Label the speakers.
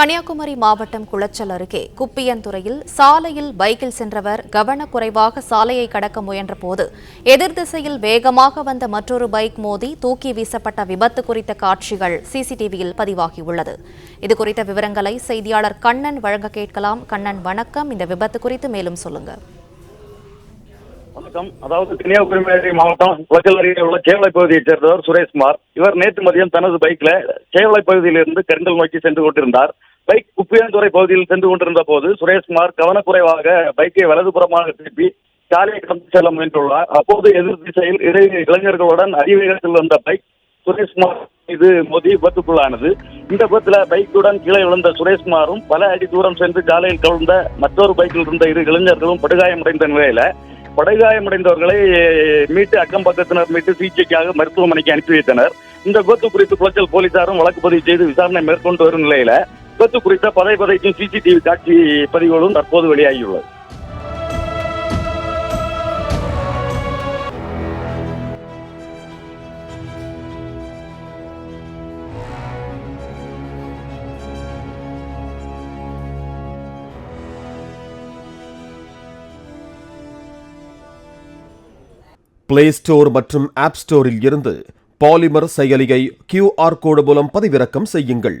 Speaker 1: கன்னியாகுமரி மாவட்டம் குளச்சல் அருகே குப்பியந்துறையில் சாலையில் பைக்கில் சென்றவர் கவனக்குறைவாக சாலையை கடக்க முயன்றபோது எதிர் திசையில் வேகமாக வந்த மற்றொரு பைக் மோதி தூக்கி வீசப்பட்ட விபத்து குறித்த காட்சிகள் சிசிடிவியில் பதிவாகியுள்ளது. இதுகுறித்த விவரங்களை செய்தியாளர் கண்ணன் வழங்க கேட்கலாம். கண்ணன் வணக்கம். இந்த விபத்து குறித்து மேலும் சொல்லுங்க.
Speaker 2: வணக்கம். அதாவது கன்னியாகுமரி மாவட்டம் குளச்சல் அருகே உள்ள சேவலை பகுதியைச் சேர்ந்தவர் சுரேஷ்குமார். இவர் நேற்று மதியம் தனது பைக்ல சேவலை பகுதியிலிருந்து கருங்கல் நோக்கி சென்று கொண்டிருந்தார். பைக் குப்பியாந்துறை பகுதியில் சென்று கொண்டிருந்த போது சுரேஷ்குமார் கவனக்குறைவாக பைக்கை வலதுபுறமாக திருப்பி சாலையை கடந்து செல்ல முயன்றுள்ளார். அப்போது எதிர் திசையில் இரு இளைஞர்களுடன் அதிவேகத்தில் வந்த பைக் சுரேஷ்குமார் மீது மோதி விபத்துக்குள்ளானது. இந்த விபத்துல பைக்குடன் கீழே விழுந்த சுரேஷ்குமாரும் பல அடி தூரம் சென்று சாலையில் கவிழ்ந்த மற்றொரு பைக்கில் இருந்த இரு இளைஞர்களும் படுகாயமடைந்த நிலையில படுகாயமடைந்தவர்களை மீட்டு அக்கம் பக்கத்தினர் மீட்டு சிகிச்சைக்காக மருத்துவமனைக்கு அனுப்பி வைத்தனர். இந்த விபத்து குறித்து குளச்சல் போலீசாரும் வழக்கு பதிவு செய்து விசாரணை மேற்கொண்டு வரும் நிலையில விபத்து குறித்த பதை பதைக்கும் சிசிடிவி காட்சி பதிவுகளும் தற்போது வெளியாகியுள்ளது.
Speaker 3: பிளே ஸ்டோர் மற்றும் ஆப் ஸ்டோரில் இருந்து பாலிமர் செயலியை கியூஆர் கோடு மூலம் பதிவிறக்கம் செய்யுங்கள்.